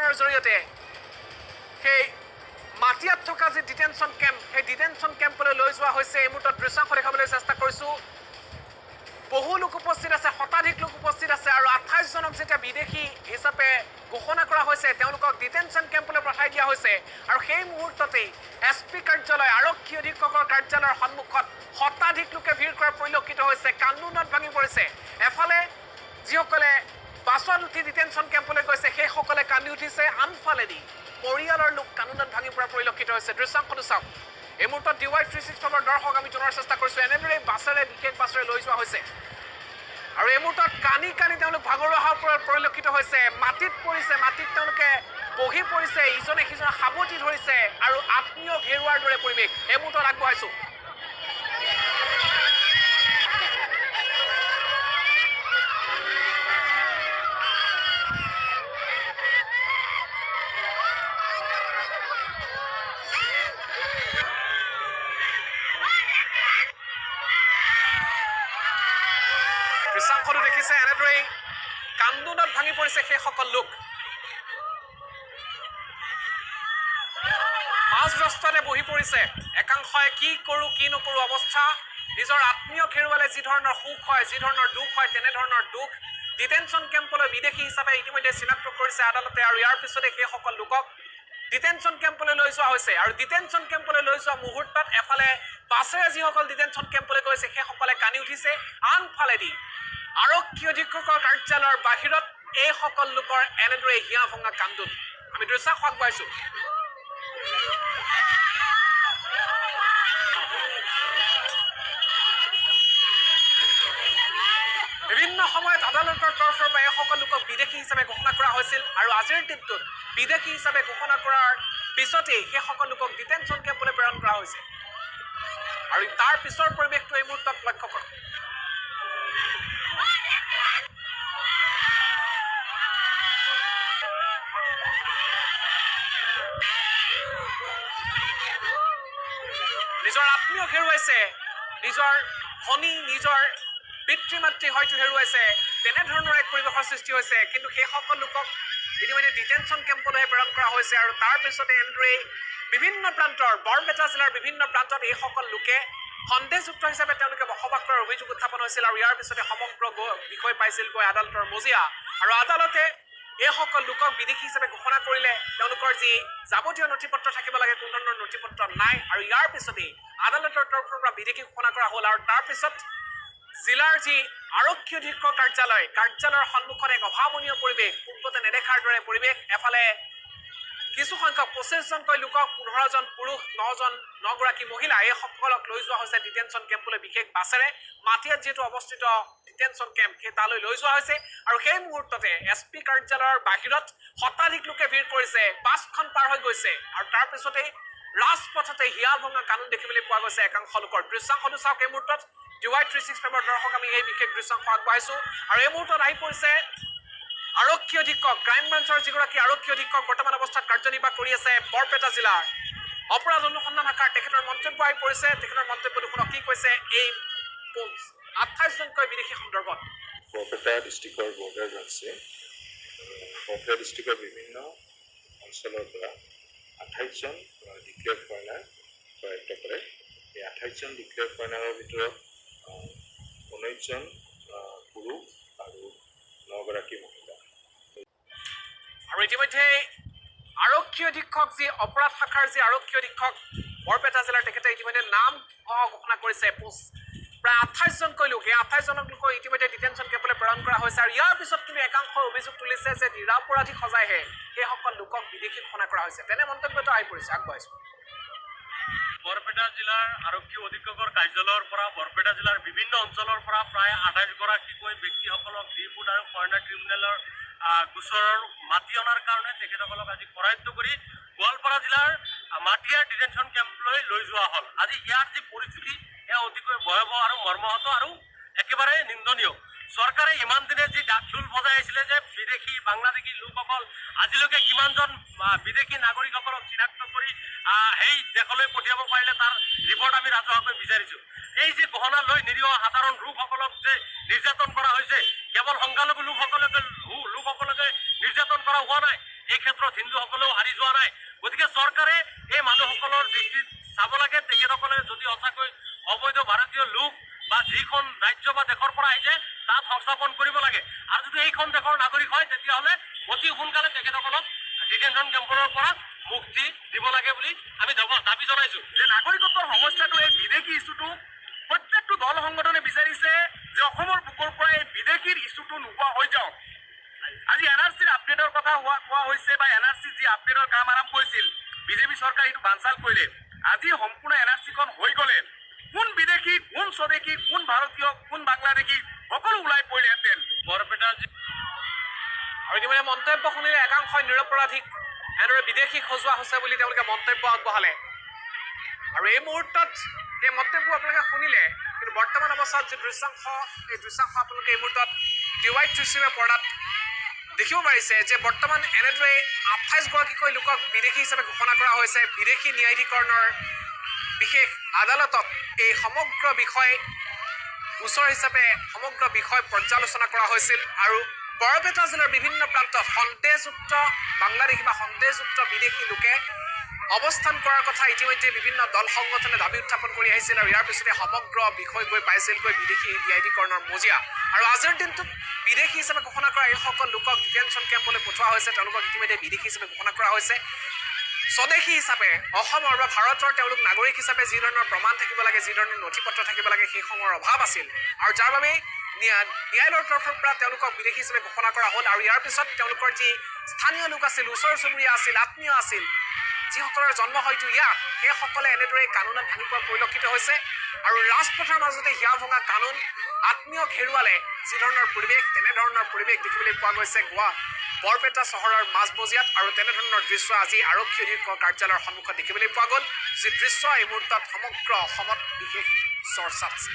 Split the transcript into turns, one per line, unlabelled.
অপাৰেশ্যনৰ জৰিয়তে সেই মাটিয়াত থকা যি ডিটেনশ্যন কেম্প, সেই ডিটেনশ্যন কেম্পলৈ লৈ যোৱা হৈছে। এই মুহূৰ্তত দৃশ্যাংশ দেখাবলৈ চেষ্টা কৰিছোঁ। বহু লোক উপস্থিত আছে, শতাধিক লোক উপস্থিত আছে আৰু আঠাইছজনক যেতিয়া বিদেশি হিচাপে ঘোষণা কৰা হৈছে, তেওঁলোকক ডিটেনশ্যন কেম্পলৈ পঠাই দিয়া হৈছে। আৰু সেই মুহূৰ্ততেই এছ পি কাৰ্যালয়, আৰক্ষী অধীক্ষকৰ কাৰ্যালয়ৰ সন্মুখত শতাধিক লোকে ভিৰ কৰা পৰিলক্ষিত হৈছে। কান্দোনত ভাঙি পৰিছে। এফালে যিসকলে বাছত উঠি ডিটেনশ্যন কেম্পলৈ গৈছে, সেইসকলে কান্দি উঠিছে। আনফালেদি পৰিয়ালৰ লোক কান্দোনত ভাঙি পৰা পৰিলক্ষিত হৈছে। দৃশ্যাংশটো চাওক। এই মুহূৰ্তত ডি ৱাই থ্ৰী ছিক্স ফাইভৰ দৰ্শক আমি জনাৰ চেষ্টা কৰিছোঁ। এনেদৰে বাছেৰে, বিশেষ বাছেৰে লৈ যোৱা হৈছে। আৰু এই মুহূৰ্তত কানি কানি তেওঁলোক ভাগৰুৱা হোৱাৰ পৰা পৰিলক্ষিত হৈছে। মাটিত পৰিছে, মাটিত তেওঁলোকে বহি পৰিছে। ইজনে সিজনক সাৱটি ধৰিছে আৰু আত্মীয় ঘেৰুৱাৰ দৰে পৰিৱেশ। এই মুহূৰ্তত আগবঢ়াইছোঁ। কান্দোনত ভাঙি পৰিছে সেইসকল লোক। মাজ ৰাস্তাতে বহি পৰিছে। একাংশই কি কৰোঁ কি নকৰোঁ অৱস্থা। নিজৰ আত্মীয় হেৰুৱালে যি ধৰণৰ সুখ হয় যি ধৰণৰ দুখ হয় তেনেধৰণৰ দুখ ডিটেনশ্যন কেম্পলৈ বিদেশী হিচাপে ইতিমধ্যে চিনাক্ত কৰিছে আদালতে আৰু ইয়াৰ পিছতে সেইসকল লোকক ডিটেনশ্যন কেম্পলৈ লৈ যোৱা হৈছে। আৰু ডিটেনশ্যন কেম্পলৈ লৈ যোৱা মুহূৰ্তত এফালে বাছেৰে যিসকল ডিটেনশ্যন কেম্পলৈ গৈছে সেইসকলে কান্দি উঠিছে। আনফালেদি আৰক্ষী অধীক্ষকৰ কাৰ্যালয়ৰ বাহিৰত এইসকল লোকৰ এনেদৰে হিয়া ভঙা কান্দোন আমি দৃশ্যাংশ আগবঢ়াইছোঁ বিভিন্ন সময়ত আদালতৰ তৰফৰ পৰা এইসকল লোকক বিদেশী হিচাপে ঘোষণা কৰা হৈছিল আৰু আজিৰ দিনটোত বিদেশী হিচাপে ঘোষণা কৰাৰ পিছতেই সেইসকল লোকক ডিটেনশ্যন কেম্পলৈ প্ৰেৰণ কৰা হৈছে। আৰু তাৰ পিছৰ পৰিৱেশটো এই মুহূৰ্তত লক্ষ্য কৰক। নিজৰ আত্মীয় হেৰুৱাইছে নিজৰ ভনী নিজৰ পিতৃ মাতৃ হয়তো হেৰুৱাইছে তেনেধৰণৰ এক পৰিৱেশৰ সৃষ্টি হৈছে কিন্তু সেইসকল লোকক ইতিমধ্যে ডিটেনশ্যন কেম্পলৈ প্ৰেৰণ কৰা হৈছে আৰু তাৰ পিছতে এনেদৰেই বিভিন্ন প্ৰান্তৰ বৰপেটা জিলাৰ বিভিন্ন প্ৰান্তত এইসকল লোকে সন্দেহযুক্ত হিচাপে তেওঁলোকে বসবাস কৰাৰ অভিযোগ উত্থাপন হৈছিল আৰু ইয়াৰ পিছতে সমগ্ৰ বিষয় পাইছিলগৈ আদালতৰ মজিয়া। আৰু আদালতে এইসকল লোকক বিদেশী হিচাপে ঘোষণা কৰিলে। তেওঁলোকৰ যি যাৱতীয় নথি পত্ৰ থাকিব লাগে কোনো ধৰণৰ নথি পত্ৰ নাই। আৰু ইয়াৰ পিছতেই আদালতৰ তৰফৰ পৰা বিদেশী ঘোষণা কৰা হ'ল। আৰু তাৰপিছত জিলাৰ যি আৰক্ষী অধীক্ষক কাৰ্যালয় কাৰ্যালয়ৰ সন্মুখত এক অভাৱনীয় পৰিৱেশ পূৰ্বতে নেদেখাৰ দৰে পৰিৱেশ। এফালে কিছু সংখ্যক পঁচিছজনকৈ লোকক পোন্ধৰজন পুৰুষ নজন নগৰাকী মহিলা। এইসকলক লৈ যোৱা হৈছে ডিটেনশ্যন কেম্পলৈ বিশেষ বাছেৰে। মাটিয়াত যিহেতু অৱস্থিত ডিটেনশ্যন কেম্প সেই তালৈ লৈ যোৱা হৈছে। আৰু সেই মুহূৰ্ততে এছ পি কাৰ্যালয়ৰ বাহিৰত শতাধিক লোকে ভিৰ কৰিছে বাছখন পাৰ হৈ গৈছে। আৰু তাৰপিছতেই ৰাজপথতে হিয়া ভঙা কানুন দেখিবলৈ পোৱা গৈছে একাংশ লোকৰ। দৃশ্যাংশটো চাওক এই মুহূৰ্তত। ডি ৱাই থ্ৰী ছিক্স ফাইভৰ দৰ্শক আমি এই বিশেষ দৃশ্যাংশ আগবঢ়াইছোঁ আৰু এই মুহূৰ্তত আহি পৰিছে আৰক্ষী অধীক্ষক ক্ৰাইম ব্ৰাঞ্চৰ যিগৰাকী আৰক্ষী অধীক্ষক বৰ্তমান অৱস্থাত কাৰ্যনিৰ্বাহ কৰি আছে বৰপেটা জিলাৰ। অপৰাধ অনুসন্ধান শাখাৰ তেখেতৰ মন্তব্য আহি পৰিছে। তেখেতৰ মন্তব্যটো শুনক কি কৈছে এই আঠাইছজনকৈ বিদেশী সন্দৰ্ভত।
বৰপেটা ডিষ্ট্ৰিক্টৰ বৰ্ডাৰ আছে বৰপেটা ডিষ্ট্ৰিক্টৰ বিভিন্ন অঞ্চলৰ পৰা আঠাইছজন ডিক্লেয়াৰ ফৰেনাৰ কৰায়ত্ব কৰে। এই আঠাইছজন ডিক্লেয়াৰ ফৰেনাৰৰ ভিতৰত ঊনৈছজন পুৰুষ আৰু নগৰাকী মহিলা
আৰু ইতিমধ্যে আৰক্ষী অধীক্ষক যি অপৰাধ শাখাৰ যি আৰক্ষী অধীক্ষক বৰপেটা জিলাৰ তেখেতে ইতিমধ্যে নাম ঘোষণা কৰিছে। পোষ্ট প্ৰায় আঠাইছজনকৈ লোক এই আঠাইছজনক লোকক ইতিমধ্যে ডিটেনশ্যন কেম্পলৈ প্ৰেৰণ কৰা হৈছে। আৰু ইয়াৰ পিছত কিন্তু একাংশ অভিযোগ তুলিছে যে নিৰাপৰাধী সজাইহে সেইসকল লোকক বিদেশী ঘোষণা কৰা হৈছে। তেনে মন্তব্যটো আহি পৰিছে। আগবঢ়াইছোঁ
বৰপেটা জিলাৰ আৰক্ষী অধীক্ষকৰ কাৰ্যালয়ৰ পৰা বৰপেটা জিলাৰ বিভিন্ন অঞ্চলৰ পৰা প্ৰায় আঠাইছগৰাকীকৈ ব্যক্তিসকলক ডিপুট আৰু ফৰেনাৰ ট্ৰিবিউনেলৰ গোচৰৰ মাতি অনাৰ কাৰণে তেখেতসকলক আজি কৰায়ত্ব কৰি গোৱালপাৰা জিলাৰ মাটিয়াৰ ডিটেনশ্যন কেম্পলৈ লৈ যোৱা হ'ল। আজি ইয়াৰ যি পৰিস্থিতি এয়া অতিকৈ ভয়াৱহ আৰু মৰ্মাহত আৰু একেবাৰে নিন্দনীয়। চৰকাৰে ইমান দিনে যি ডাকঢোল বজাই আহিছিলে যে বিদেশি বাংলাদেশী লোকসকল আজিলৈকে কিমানজন বিদেশি নাগৰিকসকলক চিনাক্ত কৰি সেই দেশলৈ পঠিয়াব পাৰিলে তাৰ ৰিপৰ্ট আমি ৰাজহুৱাকৈ বিচাৰিছোঁ। এই যে গহনা লৈ নিৰীহ সাধাৰণ লোকসকলক যে নিৰ্যাতন কৰা হৈছে, কেৱল সংখ্যালঘু লোকসকলকে লোকসকলকে নিৰ্যাতন কৰা হোৱা নাই, এই ক্ষেত্ৰত হিন্দুসকলেও হাৰি যোৱা নাই। গতিকে চৰকাৰে এই মানুহসকলৰ দৃষ্টিত চাব লাগে, তেখেতসকলে যদি সঁচাকৈ অবৈধ ভাৰতীয় লোক বা যিখন ৰাজ্য বা দেশৰ পৰা আহিছে, তাত সংস্থাপন কৰিব লাগে। আৰু যদি এইখন দেশৰ নাগৰিক হয়, তেতিয়াহ'লে অতি সোনকালে তেখেতসকলক ডিটেনশ্যন কেম্পৰ পৰা মুক্তি দিব লাগে বুলি আমি দাব- জনাইছো।
যে নাগৰিকত্বৰ সমস্যাটো এই বিদেশি ইছ্যুটো, প্ৰত্যেকটো দল সংগঠনে বিচাৰিছে যে অসমৰ বুকুৰ পৰা এই বিদেশীৰ ইছ্যুটো নোহোৱা হৈ যাওক। আজি এন আৰ চিৰ আপডেটৰ কথা হোৱা কোৱা হৈছে বা এন আৰ চি যি আপডেটৰ কাম আৰম্ভ কৰিছিল বিজেপি চৰকাৰে সেইটো বানচাল কৰিলে। আজি সম্পূৰ্ণ এন আৰ চিখন হৈ গ'লে। কোন বিদেশি, কোন স্বদেশী, কোন ভাৰতীয় কোন বাংলাদেশী, সকলো ওলাই পৰিলেহেঁতেন
বৰপেটা
আৰু ইতিমধ্যে মন্তব্য শুনিলে একাংশই নিৰপৰাধীক এনেদৰে বিদেশি সজোৱা হৈছে বুলি তেওঁলোকে মন্তব্য আগবঢ়ালে। আৰু এই মুহূৰ্তত এই মন্তব্য আপোনালোকে শুনিলে, কিন্তু বৰ্তমান অৱস্থাত যি দৃশ্যাংশ, এই দৃশ্যাংশ আপোনালোকে এই মুহূৰ্তত ডি ৱাই ত্ৰিচিমে পৰ্দাত দেখিব পাৰিছে যে বৰ্তমান এনেদৰে আঠাইছগৰাকীকৈ লোকক বিদেশি হিচাপে ঘোষণা কৰা হৈছে। বিদেশি ন্যায়াধীকৰণৰ বিশেষ আদালতত এই সমগ্ৰ বিষয় গোচৰ হিচাপে সমগ্ৰ বিষয় পৰ্যালোচনা কৰা হৈছিল আৰু বৰপেটা জিলাৰ বিভিন্ন প্ৰান্তত সন্দেহযুক্ত বাংলাদেশী বা সন্দেহযুক্ত বিদেশী লোকে অৱস্থান কৰাৰ কথা ইতিমধ্যে বিভিন্ন দল সংগঠনে দাবী উত্থাপন কৰি আহিছিল আৰু ইয়াৰ পিছতে সমগ্ৰ বিষয় গৈ পাইছিলগৈ বিদেশী ন্যায়াধীকৰণৰ মজিয়া। আৰু আজিৰ দিনটোত বিদেশী হিচাপে ঘোষণা কৰা এইসকল লোকক ডিটেনশ্যন কেম্পলৈ পঠোৱা হৈছে। তেওঁলোকক ইতিমধ্যে বিদেশী হিচাপে ঘোষণা কৰা হৈছে। স্বদেশী হিচাপে অসমৰ বা ভাৰতৰ তেওঁলোক নাগৰিক হিচাপে যি ধৰণৰ প্ৰমাণ থাকিব লাগে যি ধৰণৰ নথি পত্ৰ থাকিব লাগে সেইসমূহৰ অভাৱ আছিল। আৰু যাৰ বাবে ন্যায় ন্যায়ালয়ৰ তৰফৰ পৰা তেওঁলোকক বিদেশী হিচাপে ঘোষণা কৰা হ'ল। আৰু ইয়াৰ পিছত তেওঁলোকৰ যি স্থানীয় লোক আছিল ওচৰ চুবুৰীয়া আছিল আত্মীয় আছিল যিসকলৰ জন্ম হয়তো ইয়াত সেইসকলে এনেদৰে কানুনত ভাঙি পোৱা পৰিলক্ষিত হৈছে। আৰু ৰাজপথৰ মাজতে হিয়া ভঙা কানুন আত্মীয়ক হেৰুৱালে যি ধৰণৰ পৰিৱেশ তেনেধৰণৰ পৰিৱেশ দেখিবলৈ পোৱা গৈছে গোৱা বৰপেটা চহৰৰ মাজমজিয়াত আৰু তেনেধৰণৰ দৃশ্য আজি আৰক্ষী অধীক্ষক কাৰ্যালয়ৰ সন্মুখত দেখিবলৈ পোৱা গ'ল। যি দৃশ্য এই মুহূৰ্তত সমগ্ৰ অসমত বিশেষ চৰ্চাত আছে।